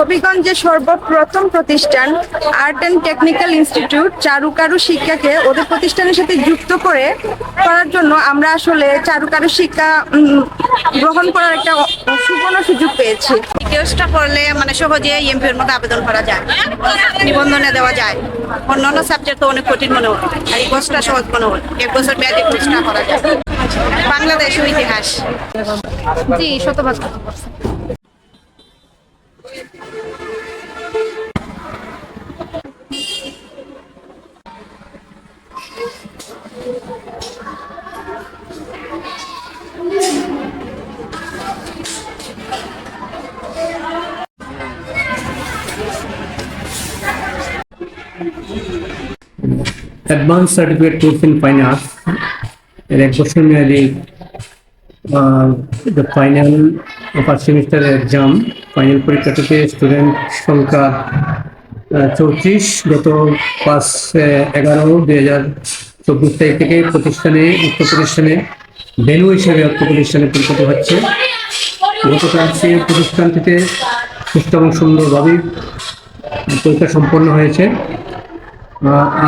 হবিগঞ্জে সর্বপ্রথম প্রতিষ্ঠান art and technical institute চারুকারু শিক্ষাকে ওদের প্রতিষ্ঠানের সাথে যুক্ত করে করার জন্য আমরা আসলে চারুকারু শিক্ষা গ্রহণ করার একটা সুবর্ণ সুযোগ পেয়েছি। ডিটেলসটা করলে মানে সহজে এমপির মধ্যে আবেদন করা যায়। নিবন্ধনে দেওয়া যায়। অন্যান্য সাবজেক্ট তো অনেক কঠিন মনে হয়। আর এই কোর্সটা সহজ মনে হয়। এক বছর মেয়াদী কোর্সটা করা যায়। বাংলাদেশ ও ইতিহাস। জি শতভাগ। Advance certificate course in fine arts এর এক বছর মেয়াদি final first semester exam final পরীক্ষাটিতে student সংখ্যা চৌত্রিশ, গত পাঁচ এগারো দুই হাজার চব্বিশ তারিখ থেকে প্রতিষ্ঠানে উক্ত প্রতিষ্ঠানে ভেনু হিসেবে উক্ত প্রতিষ্ঠানে পরিণত হচ্ছে। গতকাল সেই প্রতিষ্ঠানটিতে সুস্থ এবং সুন্দরভাবেই পরীক্ষা সম্পন্ন হয়েছে।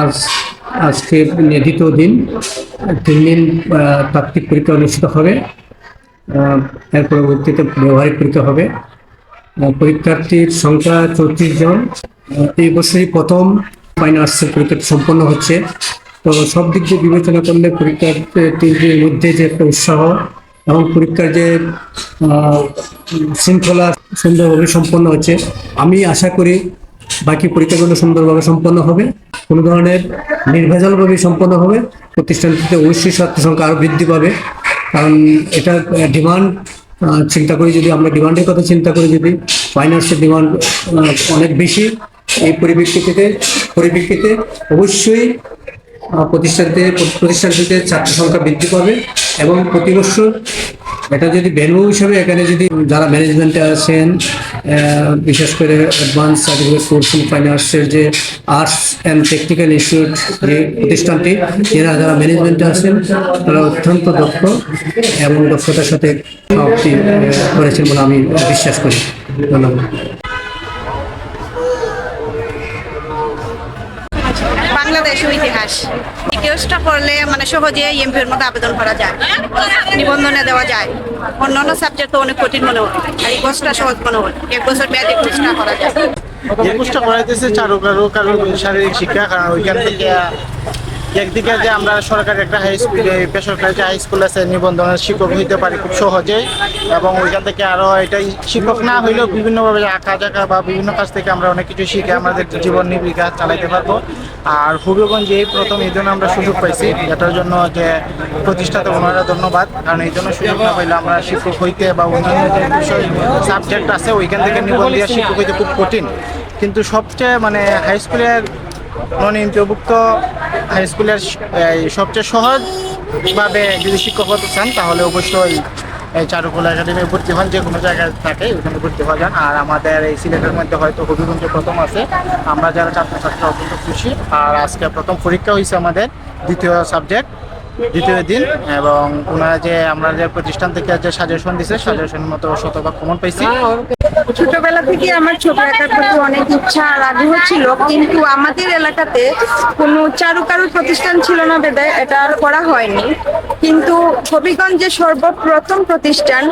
আজ আজকে দ্বিতীয় দিন, তিন দিন তাত্ত্বিক পরীক্ষা অনুষ্ঠিত হবে। এর পরবর্তীতে ব্যবহারিক পরীক্ষা হবে। পরীক্ষার্থীর সংখ্যা চৌত্রিশ জন। এই বছরই প্রথম ফাইন আর্টসের পরীক্ষাটি সম্পন্ন হচ্ছে। তো সব দিক দিয়ে বিবেচনা করলে পরীক্ষার্থীদের মধ্যে যে একটা উৎসাহ এবং পরীক্ষার যে শৃঙ্খলা সুন্দরভাবে সম্পন্ন হচ্ছে। আমি আশা করি বাকি পরীক্ষাগুলো সুন্দরভাবে সম্পন্ন হবে। কোনো ধরনের নির্ভেজালভাবে সম্পন্ন হবে। প্রতিষ্ঠানটিতে অবশ্যই ছাত্র সংখ্যা আরও বৃদ্ধি পাবে। কারণ এটা ডিমান্ড চিন্তা করি যদি আমরা ডিমান্ডের কথা চিন্তা করি যদি ফাইন্যান্সের ডিমান্ড অনেক বেশি এই পরিপ্রেক্ষিতে পরিপ্রেক্ষিতে অবশ্যই প্রতিষ্ঠানতে প্রতিষ্ঠানটিতে ছাত্র সংখ্যা বৃদ্ধি পাবে এবং প্রতি বছর এটা যদি ভ্যালু হিসেবে এখানে যদি যারা ম্যানেজমেন্টে আছেন বিশেষ করে অ্যাডভান্স সার্টিফিকেট কোর্স ইন ফাইন্যান্সের যে আর্টস অ্যান্ড টেকনিক্যাল ইনস্টিটিউট যে প্রতিষ্ঠানটি, এরা যারা ম্যানেজমেন্টে আছেন, তারা অত্যন্ত দক্ষ এবং দক্ষতার সাথে করেছেন বলে আমি বিশ্বাস করি। ধন্যবাদ। বাংলাদেশ ইতিহাস। ডিটেলসটা করলে মানে সহজে এমপির মধ্যে আবেদন করা যায়। নিবন্ধনে দেওয়া যায়। অন্যান্য সাবজেক্ট তো অনেক কঠিন মনে হয়। আর এই কোর্সটা সহজ মনে হয়। এক বছর মেয়াদী কোর্সটা করা যায়। শারীরিক শিক্ষা ওইখান থেকে একদিকে যে আমরা সরকারি একটা হাই বেসরকারি হাই স্কুল আছে শিক্ষক পারি খুব সহজে। এবং ওইখান থেকে শিক্ষক না বিভিন্নভাবে আঁকা বা বিভিন্ন কাজ থেকে আমরা অনেক কিছু শিখে আমাদের জীবন জীবিকা চালাইতে পারব। আর হবিগঞ্জে প্রথম এই জন্য আমরা সুযোগ পাইছি। এটার জন্য যে প্রতিষ্ঠাতা ওনারা ধন্যবাদ। কারণ এই জন্য সুযোগ না পাইলে আমরা শিক্ষক হইতে বা অন্যান্য যে বিষয় সাবজেক্ট আছে, ওইখান থেকে নিবন্ধীয় শিক্ষক হইতে খুব কঠিন। কিন্তু সবচেয়ে মানে হাই স্কুলের নন হাই স্কুলের সবচেয়ে সহজভাবে যদি শিক্ষক হতে চান, তাহলে অবশ্যই এই চারুকলা একাডেমি ভর্তি হন যে কোনো জায়গায় থাকে ওখানে ভর্তি হয়ে যান আর আমাদের এই সিলেটের মধ্যে হয়তো হবিগঞ্জে প্রথম আছে। আমরা যারা ছাত্রছাত্রী অত্যন্ত খুশি। আর আজকে প্রথম পরীক্ষা হয়েছে আমাদের দ্বিতীয় সাবজেক্ট, দ্বিতীয় দিন। এবং ওনারা যে, আমরা যে প্রতিষ্ঠান থেকে যে সাজেশন দিছে সাজেশন মতো শতভাগ কমন পাইছি। ছোটবেলা থেকে আমার ছবি আঁকার প্রতি অনেক ইচ্ছা আর আগ্রহ ছিল, কিন্তু আমাদের এলাকাতে কোনো চারুকারু প্রতিষ্ঠান ছিল না বেদে এটা আর করা হয়নি। কিন্তু হবিগঞ্জে সর্বপ্রথম প্রতিষ্ঠান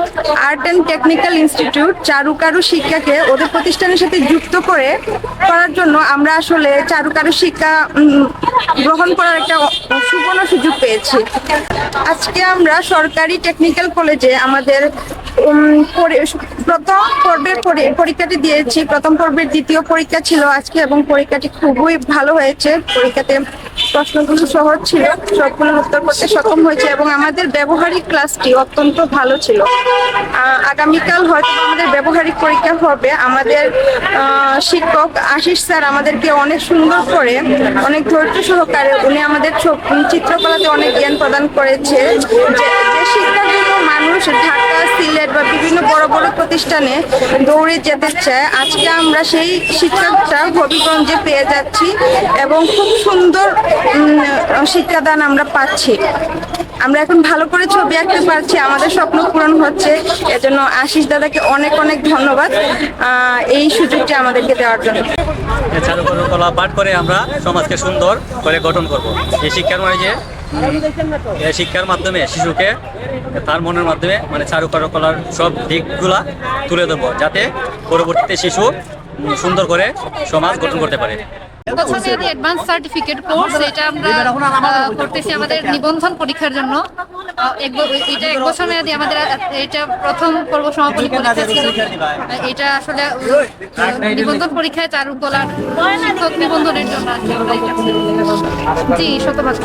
আর্ট অ্যান্ড টেকনিক্যাল ইনস্টিটিউট চারুকারু শিক্ষাকে ওদের প্রতিষ্ঠানের সাথে যুক্ত করে করার জন্য আমরা আসলে চারুকারু শিক্ষা গ্রহণ করার একটা সুবর্ণ সুযোগ পেয়েছি। আজকে আমরা সরকারি টেকনিক্যাল কলেজে আমাদের প্রথম পর্বের পরীক্ষাটি দিয়েছি। প্রথম পর্বের দ্বিতীয় পরীক্ষা ছিল আজকে এবং পরীক্ষাটি খুবই ভালো হয়েছে। পরীক্ষাতে প্রশ্নগুলো সহজ ছিল, সবগুলো উত্তর করতে সক্ষম হয়েছে এবং আমাদের ব্যবহারিক ক্লাসটি অত্যন্ত ভালো ছিল। আগামীকাল হয়তো আমাদের ব্যবহারিক পরীক্ষা হবে। আমাদের শিক্ষক আশিস স্যার আমাদেরকে অনেক সুন্দর করে, অনেক ধৈর্য সহকারে উনি আমাদের চিত্রকলাতে অনেক জ্ঞান প্রদান করেছে। যে যে প্রতিষ্ঠানে দৌড়ে যেতে চায়। আজকে আমরা সেই শিক্ষকটা হবিগঞ্জে পেয়ে যাচ্ছি এবং খুব সুন্দর শিক্ষাদান আমরা পাচ্ছি। আমরা এখন ভালো করে ছবি আঁকতে পারছি, আমাদের স্বপ্ন পূরণ হচ্ছে। এজন্য আশিস দাদাকে অনেক অনেক ধন্যবাদ এই সুযোগটি আমাদেরকে দেওয়ার জন্য। চারুকলা পাঠ করে আমরা সমাজকে সুন্দর করে গঠন করব। এই শিক্ষার মানে যে, এই শিক্ষার মাধ্যমে শিশুকে তার মনের মাধ্যমে মানে চারুকলার সব দিকগুলা তুলে দেবো যাতে পরবর্তীতে শিশু সুন্দর করে সমাজ গঠন করতে পারে। বছর মেয়াদী অ্যাডভান্স সার্টিফিকেট কোর্স এটা আমরা করতেছি আমাদের নিবন্ধন পরীক্ষার জন্য। এটা এক বছর মেয়াদী আমাদের এটা প্রথম পর্ব সমাপনী পরীক্ষা ছিল। এটা আসলে নিবন্ধন পরীক্ষায় চারুকলার শিক্ষক নিবন্ধনের জন্য। জি শতভাগ।